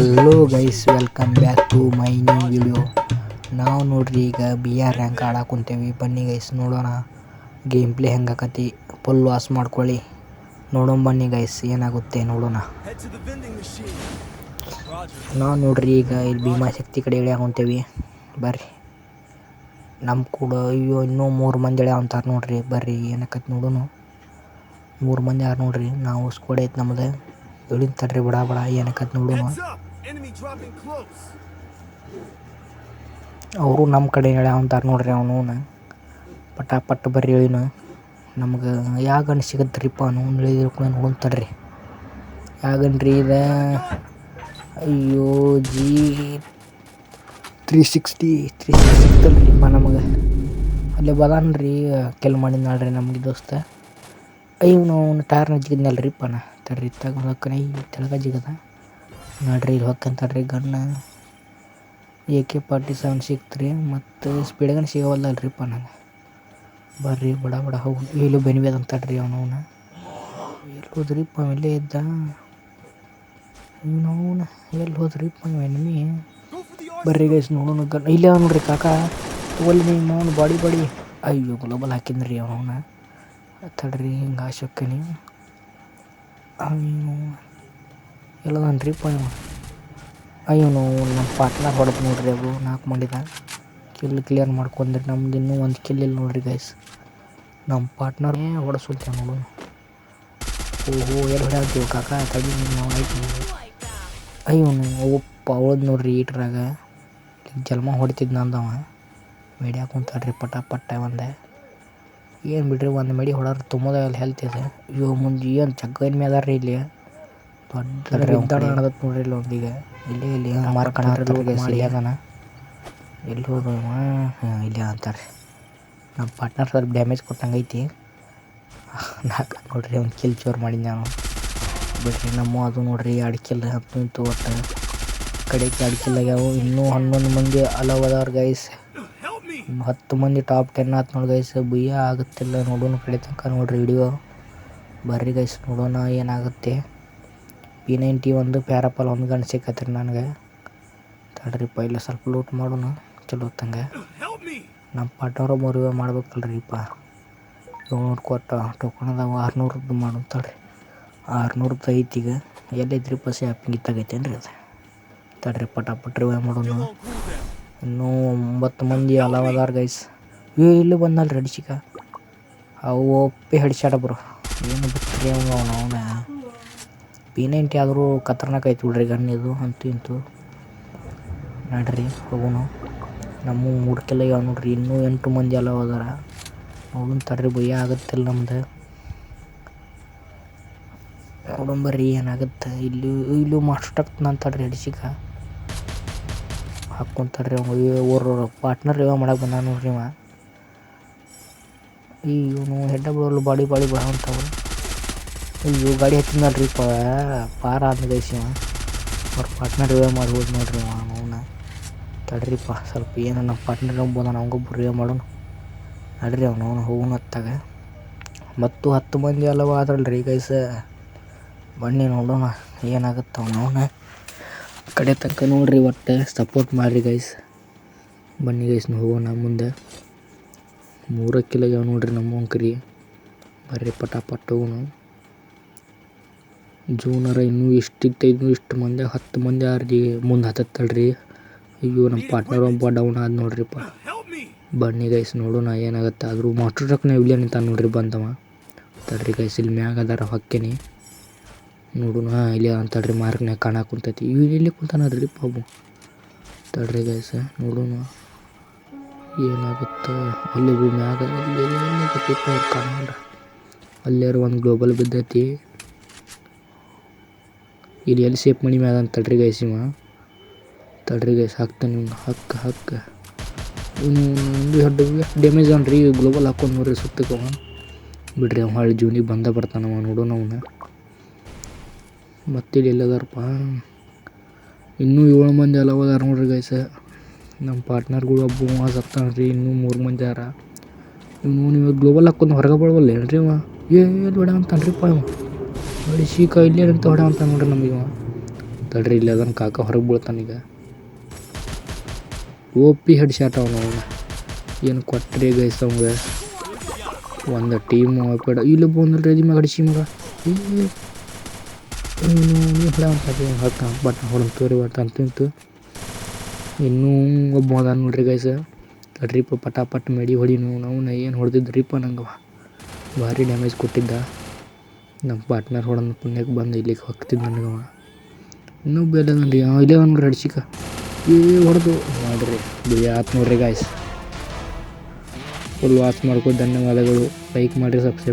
Hello guys welcome back to my new video ನಾವು ನೋಡ್ರಿ ಈಗ ಬಿ ಆರ್ ರ್ಯಾಂಕ್ ಆಡಕ್ಕೆ ಕುಂತೇವಿ. ಬನ್ನಿ ಗೈಸ್ ನೋಡೋಣ. ಗೇಮ್ ಪ್ಲೇ ಹೆಂಗಾಕತಿ? ಫುಲ್ ವಾಸ್ ಮಾಡ್ಕೊಳ್ಳಿ. ನೋಡೋಣ ಬನ್ನಿ ಗೈಸ್ ಏನಾಗುತ್ತೆ ನೋಡೋಣ. ನಾವು ನೋಡ್ರಿ ಈಗ ಇಲ್ಲಿ ಭೀಮಾಶಕ್ತಿ ಕಡೆ ಇಳಿಯಾಕ ಕುಂತೇವಿ ಬರ್ರಿ. ನಮ್ಮ ಕೂಡ ಅಯ್ಯೋ, ಇನ್ನೂ ಮೂರು ಮಂದಿ ಇಳ್ಯಾವ ಅಂತಾರೆ ನೋಡ್ರಿ. ಬರ್ರಿ ಏನಕ್ಕತ್ ನೋಡೋಣ. ಮೂರು ಮಂದಿ ಯಾರು ನೋಡ್ರಿ? ನಾವು ಸ್ಕೋಡ್ ಐತೆ ನಮ್ದು. ಇಳಿನ್ ತಡ್ರಿ, ಬಡ ಬಡ ಏನಕ್ಕತ್ ನೋಡೋಣ. ಅವರು ನಮ್ಮ ಕಡೆ ಹೇಳ್ಯಾವ ಅಂತಾರೆ ನೋಡ್ರಿ ಅವನು ಪಟ ಪಟ್ ಬರ್ರಿ ಹೇಳಿನ ನಮ್ಗೆ ಯಾವ ಗನ್ ಸಿಗತ್ರಿಪ್ಪ ಅವ್ನು? ಹೇಳಿದ್ರು ನೋಡೋಣ ತಡ್ರಿ. ಯಾವ ಗನ್ರಿ ಇದ? ಅಯ್ಯೋ, G three sixty three sixty ಸಿಕ್ತಲ್ರಿಪ್ಪ ನಮಗೆ. ಅಲ್ಲೇ ಬದಾನ್ರಿ, ಕೆಲ್ ಮಾಡಿದ್ ನಾಳ್ರಿ ನಮಗೆ ದೋಸ್ತ. ಇವನು ಅವನು ಟೈರ್ನ ಜಿಗಿದ್ನಲ್ರಿಪ್ಪ ನಾ. ತಡ್ರಿ ತಗೊಂಡಕ್ಕನ ಈ ತೆಳಗ ಜಿಗದ. ನೋಡ್ರಿ ಇಲ್ಲಿ ಹೊಕ್ಕಂತಾಡ್ರಿ ಗನ್ನ ಎ ಕೆ ಫಾರ್ಟಿ ಸೆವೆನ್ ಸಿಕ್ತ್ರಿ ಮತ್ತು ಸ್ಪೀಡ್ ಗನ್ ಸಿಗವಲ್ಲಲ್ರಿಪ್ಪ ನನಗೆ ಬರ್ರಿ ಬಡ ಬಡ ಹೋಗಿ. ಇಲ್ಲೂ ಬೆನಿಬೇದ ಅಂತಡ್ರಿ ಅವನು ಎಲ್ಲಿ ಹೋದ್ರಿಪ್ಪ ಇಲ್ಲೇ ಇದ್ದ? ಇವನವನ ಎಲ್ಲಿ ಹೋದ್ರಿಪ್ಪ ಇವ ಎನಿಮಿ. ಬರ್ರಿ ಗೈಸ್ ನೋಡೋಣ ಗನ್ ಇಲ್ಲೇ ನೋಡ್ರಿ ಕಾಕ. ಒಲ್ಲಿ ಅವನು ಬಾಡಿ ಬಾಡಿ. ಅಯ್ಯೋ ಗ್ಲೋಬಲ್ ಹಾಕಿದ್ರಿ ಅವನ ತಡ್ರಿ ಹಿಂಗೆ ಆಶಕ್ಕನಿ ಅವನು ಎಲ್ಲದನ್ರಿಪ್ಪ ಇವ ಅಯ್ಯೋನು ನಮ್ಮ ಪಾರ್ಟ್ನರ್ ಹೊಡೆದು ನೋಡ್ರಿ ಅವರು ನಾಲ್ಕು ಮಾಡಿದ ಕಿಲ್ ಕ್ಲಿಯರ್ ಮಾಡ್ಕೊಂಡ್ರಿ. ನಮ್ದು ಇನ್ನೂ ಒಂದು ಕಿಲ್ ಇಲ್ಲ ನೋಡ್ರಿ ಗೈಸ್ ನಮ್ಮ ಪಾರ್ಟ್ನರೇ ಹೊಡೆಸುತ್ತೆ ನೋಡು. ಓಹೋ ಎಲ್ಲಿ ಹಾಕ್ತೀವಿ ಕಾಕ? ತಗಿ ನಾವು ಆಯ್ತು ಅಯ್ಯೋನು ಒಪ್ಪ, ಅವಳದ್ ನೋಡ್ರಿ ಈಟ್ರಾಗ ಜಲ್ಮ ಹೊಡಿತಿದ್ ನಂದವ ಮೆಡಿ ಹಾಕೊಂತಾಳ್ರಿ ಪಟ ಪಟ್ಟ ಒಂದೆ. ಏನು ಬಿಡ್ರಿ, ಒಂದು ಮಡಿ ಹೊಡೋರು ತುಂಬೋದಾಗಲ್ಲ ಹೆಲ್ತ್ ಇದೆ. ಅಯ್ಯೋ ಮುಂದೆ ಏನು ಚಗ್ಗನ ಮೇಲೆ ಅದಾರ್ರಿ ಇಲ್ಲಿ. ದೊಡ್ಡ ನಡೆದತ್ ನೋಡ್ರಿ ಇಲ್ಲಿ ಒಂದೀಗ ಇಲ್ಲೇ ಇಲ್ಲಿ ಮಾರ್ಕೊಂಡ್ರಿ ಮಾಡಿ ಎಲ್ಲಿ ಹೋದ ಇಲ್ಲೇ ಅಂತಾರೆ. ನಮ್ಮ ಪಾರ್ಟ್ನರ್ ಸ್ವಲ್ಪ ಡ್ಯಾಮೇಜ್ ಕೊಟ್ಟಂಗೆ ಐತಿ. ನಾಲ್ಕು ನೋಡ್ರಿ ಒಂದು ಕಿಲ್ ಚೋರ್ ಮಾಡಿದ್ದೆ ನಾನು. ಬಿಡ್ರಿ ನಮ್ಮ ಅದು ನೋಡ್ರಿ ಎರಡು ಕಿಲ್ ಹತ್ತು ನಿಂತು ಒಟ್ಟು. ಕಡೆಗೆ ಎರಡು ಕಿಲ್ ಆಗ್ಯಾವು. ಇನ್ನೂ ಹನ್ನೊಂದು ಮಂದಿ ಅಲವ್ ಅದಾವ್ರ ಗೈಸ್ ಹತ್ತು ಮಂದಿ ಟಾಪ್ ಟೆನ್ ಆತು ನೋಡಿ ಗೈಸ್ ಬುಯ್ಯ ಆಗುತ್ತಿಲ್ಲ ನೋಡೋಣ ಕಡೆ ತನಕ ನೋಡ್ರಿ ವಿಡಿಯೋ ಬರ್ರಿ ಗೈಸ್ ನೋಡೋಣ ಏನಾಗುತ್ತೆ. ಪಿ ನೈಂಟಿ ಒಂದು ಪ್ಯಾರಪಲ್ ಒಂದು ಗಂಟೆ ಸಿಕ್ಕತ್ರಿ ನನಗೆ. ತಡ್ರಿಪ್ಪ ಇಲ್ಲ ಸ್ವಲ್ಪ ಲೂಟ್ ಮಾಡೋಣ. ಚಲೋ ಹೊತ್ತಂಗೆ! ನಮ್ಮ ಪಟ್ಟವ್ರ ಮದುವೆ ಮಾಡ್ಬೇಕಲ್ರಿಪ್ಪ ಏಳ್ನೂರು ಕೊಟ್ಟ ಟೋಕಣದಾಗ ಆರುನೂರದ್ದು ಮಾಡೋಣ ತಡ್ರಿ. ಆರುನೂರದ್ದು ಐತಿ ಈಗ. ಎಲ್ಲೈತ್ರಿಪ್ಪ ಶಾಪಿಂಗ್ ಇತ್ತಾಗೈತೇನ್ರಿ ಅದು? ತಡ್ರಿ ಪಟ ಪಟ್ ರಿವೈವ್ ಮಾಡೋಣ ಇನ್ನೂ ಒಂಬತ್ತು ಮಂದಿ ಅಲಾವದಾರ್ ಅದಾರ ಗೈಸ್ ಏ ಇಲ್ಲಿ ಬಂದಲ್ಲ ರೆಡಿ ಚಿಕ್ಕ ಅವು ಒಪ್ಪಿ ಹಿಡ್ಸ್ಯಾಡ ಬ್ರೋ. ಏನು ಬಿಟ್ಟರೆ ಅವನು ಅವನ. ಪಿ ನೈಂಟಿ ಆದರೂ ಖತರ್ನಾಕ್ ಐತಿ ಬಿಡ್ರಿ ಗನ್ ಇದು, ಅಂತೂ ಇಂತು. ನಡ್ರಿ ಹೋಗೋಣ ನಮ್ಮ ಮೂಡ್ಕೆಲ್ಲ ಕಿಲ ಯಾವ ನೋಡ್ರಿ, ಇನ್ನೂ ಎಂಟು ಮಂದಿ ಎಲ್ಲ ಹೋದಾರ. ನೋಡೋಣ ತಡ್ರಿ, ಭಯ ಆಗುತ್ತಿಲ್ಲ ನಮ್ದು. ನೋಡೋಣ ಬರ್ರಿ, ಏನಾಗುತ್ತೆ. ಇಲ್ಲಿ, ಇಲ್ಲೂ ಮಾಸ್ಟರ್ ನಾನು ತಡ್ರಿ ಹಿಡ್ಸಿಕ ಹಾಕ್ಕೊಂತಾರ್ರಿ ಅವ ಓರ್ ಪಾರ್ಟ್ನರ್ ಇವ ಮಾಡಕ್ಕೆ ಬಂದ ನೋಡ್ರಿ ಇವ. ಈ ಇವನು ಹೆಡ್ಡ ಬಾಡಿ ಬಾಡಿ ಅಂತಾವ ಅಯ್ಯೋ, ಗಾಡಿ ಹತ್ತಿದ್ನಲ್ರಿ ಪ. ಪಾರ ಆದ್ಮೇಲೆ ಇವ. ಅವ್ರ ಪಾರ್ಟ್ನರ್ ಇವ ಮಾಡ್ಬೋದು ನೋಡ್ರಿ ಅವನು. ತಡ್ರಿಪ್ಪ ಸ್ವಲ್ಪ ಏನು ನಮ್ಮ ಪಾರ್ಟ್ನರ್ ಬೋದ ನಮಗೊಬ್ಬರು ರಿವೇ ಮಾಡೋಣ. ನಡ್ರಿ ಅವನು ಅವನು ಹೋಗೋಣ ಹತ್ತಾಗ. ಮತ್ತು ಹತ್ತು ಮಂದಿ ಅಲ್ಲವ ಆದ್ರಲ್ರಿ ಗೈಸ. ಬನ್ನಿ ನೋಡೋಣ, ಏನಾಗುತ್ತೆ ಅವನು, ಅವನ. ಕಡೆ ತನಕ ನೋಡ್ರಿ ಒಟ್ಟು ಸಪೋರ್ಟ್ ಮಾಡಿರಿ ಗೈಸ್. ಬನ್ನಿ ಗೈಸ್ ಹೋಗೋಣ ಮುಂದೆ. ಮೂರಕ್ಕಿಲ್ಲ ಕಿಲೋ ಆಗ್ಯಾವ ನೋಡ್ರಿ ನಮ್ಮ ಕರಿ ಬರ್ರಿ ಪಟಾಪಟ್ ಹೋಗೋಣ. ಜೂನರ ಇನ್ನೂ ಇಷ್ಟಿತ್ತು ಇನ್ನೂ ಇಷ್ಟು ಮಂದಿ, ಹತ್ತು ಮಂದಿ ಆರ್ರಿ ಮುಂದೆ ಹತ್ತತ್ತಳ್ರಿ ಅಯ್ಯೋ ನಮ್ಮ ಪಾರ್ಟ್ನರ್ ಒಬ್ಬ ಡೌನ್ ಆದ ನೋಡ್ರಿಪ್ಪ! ಬನ್ನಿ ಗೈಸ್ ನೋಡೋಣ ಏನಾಗುತ್ತೆ. ಆದರೂ ಮಾಸ್ಟರ್ ಟ್ರಕ್ನ ಇಲ್ಲೇ ಅಂತ ನೋಡ್ರಿ ಬಂದವ. ತಡ್ರಿ ಗೈಸ್ ಇಲ್ಲಿ ಮ್ಯಾಗ ಅದಾರ ಹೊಕ್ಕೇನಿ. ನೋಡೋಣ, ಇಲ್ಲಿ ಅಂತಡ್ರಿ ಮಾರ್ಕ್ನ್ಯಾಗ ಕಾಣಕ್ಕೆ ಕುಂತೈತಿ. ಇವ್ ಇಲ್ಲಿ ಕುಂತಾನದ್ರಿ ಪಾಬು ತಡ್ರಿ ಗೈಸ್ ನೋಡೋಣ. ಏನಾಗುತ್ತೆ? ಅಲ್ಲಿ ಮ್ಯಾಗ ಅಲ್ಲಿ ಕಾಣ ಒಂದು ಗ್ಲೋಬಲ್ ಬಿದ್ದೈತಿ. ಇಲ್ಲಿ ಎಲ್ಲಿ ಸೇಫ್ ಮಣಿ ಮ್ಯಾಗ ಅಂತ ತಡ್ರಿ ಗೈಸ್ ಇವ. ತಡ್ರಿ ಗೈಸ್ ಹಾಕ್ತಾನೆ ಇವ್ನು. ಹಕ್ಕ ಹಕ್ಕ ಇವನು ದೊಡ್ಡ ಡ್ಯಾಮೇಜ್ ಅನ್ರಿ ಗ್ಲೋಬಲ್ ಹಾಕೊಂಡು ನೋಡ್ರಿ ಸುತ್ತಕ್ಕವ ಬಿಡ್ರಿ ಅವ ಹಳ್ಳಿ ಜೂನಿಗೆ ಬಂದ ಬರ್ತಾನವ ನೋಡೋಣ ಅವನ. ಮತ್ತೆ ಇಲ್ಲಿ ಎಲ್ಲದಾರಪ್ಪ ಇನ್ನೂ ಏಳು ಮಂದಿ ಎಲ್ಲ ಹೋದಾರ ನೋಡ್ರಿ ಗೈಸ ನಮ್ಮ ಪಾರ್ಟ್ನರ್ಗಳು ಒಬ್ಬ ಸತ್ತಾನ್ರಿ. ಇನ್ನೂ ಮೂರು ಮಂದಿ ಅದಾರ ಇವನು ನೀವು ಗ್ಲೋಬಲ್ ಹಾಕ್ಕೊಂಡು ಹೊರಗೆ ಬೀಳವಲ್ಲ ಏನ್ರಿ ಅವ? ಏ ಬಿಡ ಅಂತಾನ್ರಿಪ್ಪ ಇವ. ಶೀಕ ಇಲ್ಲೇ ಅಂತ ಹೊಡೆ ಅಂತ ನೋಡ್ರಿ ನಮಗೆ ತಡ್ರಿ, ಇಲ್ಲಿ ಅದನ್ನು ಕಾಕ, ಹೊರಗೆ ಬೀಳ್ತಾನೀಗ ಓ ಪಿ ಹೆಡ್ ಶಾಟ್ ಅವನು. ಏನು ಕೊಟ್ಟರೆ ಗೈಸ್ ಅವಂಗೆ? ಒಂದು ಟೀಮ್ ಬೇಡ. ಇಲ್ಲಿ ಬಂದ್ರೆ ರೆಡಿ ಮಗ ಹಡಿಸಿ ಮಗ ನೀವು ಹೊಡ ಅಂತ ಬಟ್ ಹೊಡೆದು ತೋರಿ ಬಟ್ ಅಂತಿಂತು ಇನ್ನೂ ಒಬ್ಬ ಅದ ನೋಡ್ರಿ ಗೈಸ ತಡ್ರಿಪ್ಪ ಪಟಾಪಟ್ ಮೇಡಿ ಹೊಡಿ ನಾವು ಏನು ಹೊಡೆದಿದ್ರಿಪ್ಪ ನಂಗೆ? ಭಾರಿ ಡ್ಯಾಮೇಜ್ ಕೊಟ್ಟಿದ್ದ. ನಮ್ಮ ಪಾರ್ಟ್ನರ್ ಹೊಡೆದ ಪುಣ್ಯಕ್ಕೆ ಬಂದು ಇಲ್ಲಿಗೆ ಹೋಗ್ತಿದ್ದ ನನಗವ ಇನ್ನೂ ಬೇರೆ ಅದನ್ರಿ ಇಲ್ಲೇ ಒಂದು ರಡ್ಸಿಕ ಏ, ಹೊಡೆದು. ನೋಡ್ರಿ ಬಿಳಿ ಆತು ನೋಡ್ರಿ ಗಾಯ್ಸ್ ಫುಲ್ ವಾಚ್ ಮಾಡ್ಕೊ ಧನ್ಯವಾದಗಳು. ಲೈಕ್ ಮಾಡಿರಿ ಸಬ್ಸ್ಕ್ರೈಬ್